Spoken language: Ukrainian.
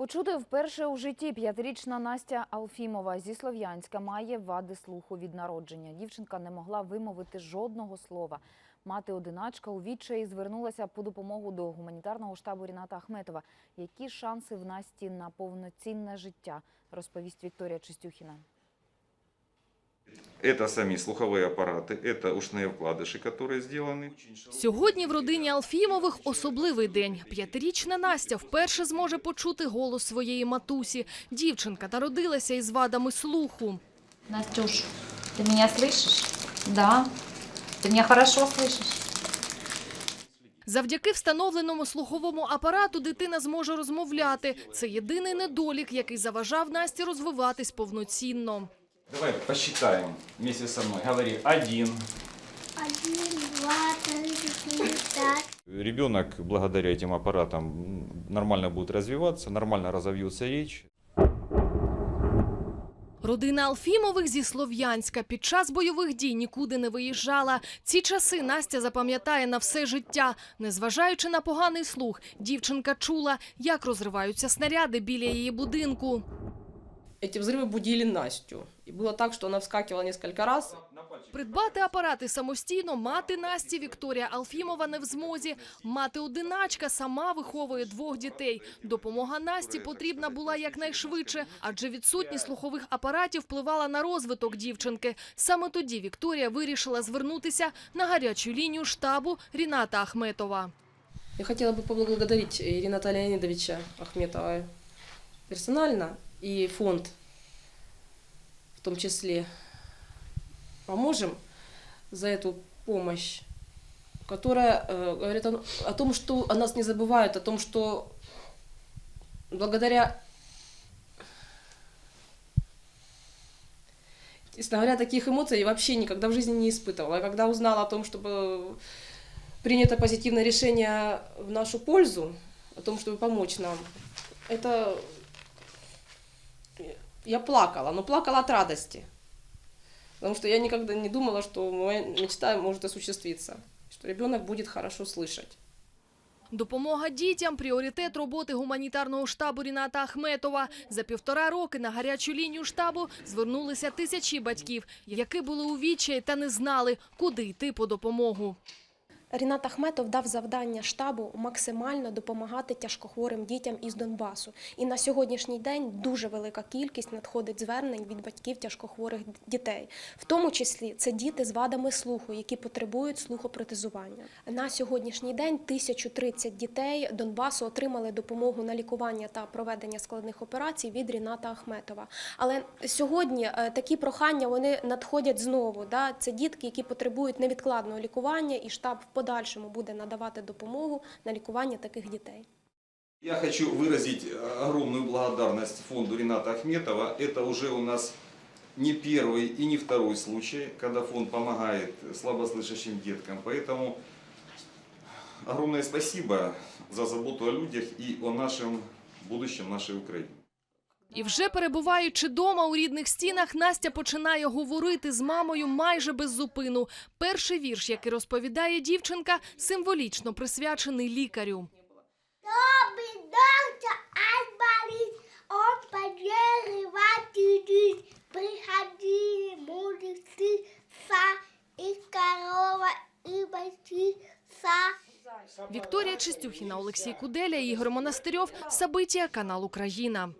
Почути вперше у житті п'ятирічна Настя Алфімова зі Слов'янська має вади слуху від народження. Дівчинка не могла вимовити жодного слова. Мати одиначка у відчаї звернулася по допомогу до гуманітарного штабу Ріната Ахметова. Які шанси в Насті на повноцінне життя, розповість Вікторія Чистюхіна. Это сами слуховые аппараты, это ушные вкладыши, которые сделаны. Сьогодні в родині Алфімових особливий день. П'ятирічна Настя вперше зможе почути голос своєї матусі. Дівчинка народилася із вадами слуху. Настюш, ты меня слышишь? Да. Ты меня хорошо слышишь? Завдяки встановленому слуховому апарату дитина зможе розмовляти. Це єдиний недолік, який заважав Насті розвиватись повноцінно. Давай посчитаем вместе со мной. Говори. Один. Один, два, три, четыре, пять. Ребенок благодаря этим аппаратам нормально будет развиваться, нормально разовьется речь. Родина Алфімових зі Слов'янська під час бойових дій нікуди не виїжджала. Ці часи Настя запам'ятає на все життя. Незважаючи на поганий слух, дівчинка чула, як розриваються снаряди біля її будинку Эти взрывы будили Настю. И было так, что она вскакивала несколько раз. Придбати апарати самостійно мати Насті Вікторія Алфімова не в змозі. Мати-одиначка сама виховує двох дітей. Допомога Насті потрібна була якнайшвидше, адже відсутність слухових апаратів впливала на розвиток дівчинки. Саме тоді Вікторія вирішила звернутися на гарячу лінію штабу Ріната Ахметова. Я хотела бы поблагодарить и Рената Леонидовича Ахметова персонально И фонд в том числе «Поможем» за эту помощь, которая э, говорит о, о том, что о нас не забывают, о том, что благодаря Честно говоря, таких эмоций я вообще никогда в жизни не испытывала. А когда узнала о том, чтобы принято позитивное решение в нашу пользу, о том, чтобы помочь нам, это я плакала, но плакала от радости. Потому что я никогда не думала, что моя мечта может осуществиться, что ребенок будет хорошо слышать. Допомога дітям – пріоритет роботи гуманітарного штабу Ріната Ахметова. За півтора роки на гарячу лінію штабу звернулися тисячі батьків, які були у відчаї та не знали, куди йти по допомогу. Рінат Ахметов дав завдання штабу максимально допомагати тяжкохворим дітям із Донбасу. І на сьогоднішній день дуже велика кількість надходить звернень від батьків тяжкохворих дітей. В тому числі це діти з вадами слуху, які потребують слухопротезування. На сьогоднішній день 1030 дітей Донбасу отримали допомогу на лікування та проведення складних операцій від Ріната Ахметова. Але сьогодні е, такі прохання вони надходять знову. Це дітки, які потребують невідкладного лікування, і штаб подальшому буде надавати допомогу на лікування таких дітей. Я хочу выразить э, огромную благодарность фонду Рената Ахметова. Это уже у нас не первый и не второй случай, когда фонд помогает слабослышащим деткам. Поэтому огромное спасибо за заботу о людях и о нашем будущем нашей Украины. І вже перебуваючи дома у рідних стінах, Настя починає говорити з мамою майже без зупину. Перший вірш, який розповідає дівчинка, символічно присвячений лікарю. Добрый доктор Альбарис, он поделывает Приходили мудрецы, са, и корова, и бойцы, Вікторія Чистюхіна, Олексій Куделя, Ігор Монастирьов, Сабиття, канал Україна.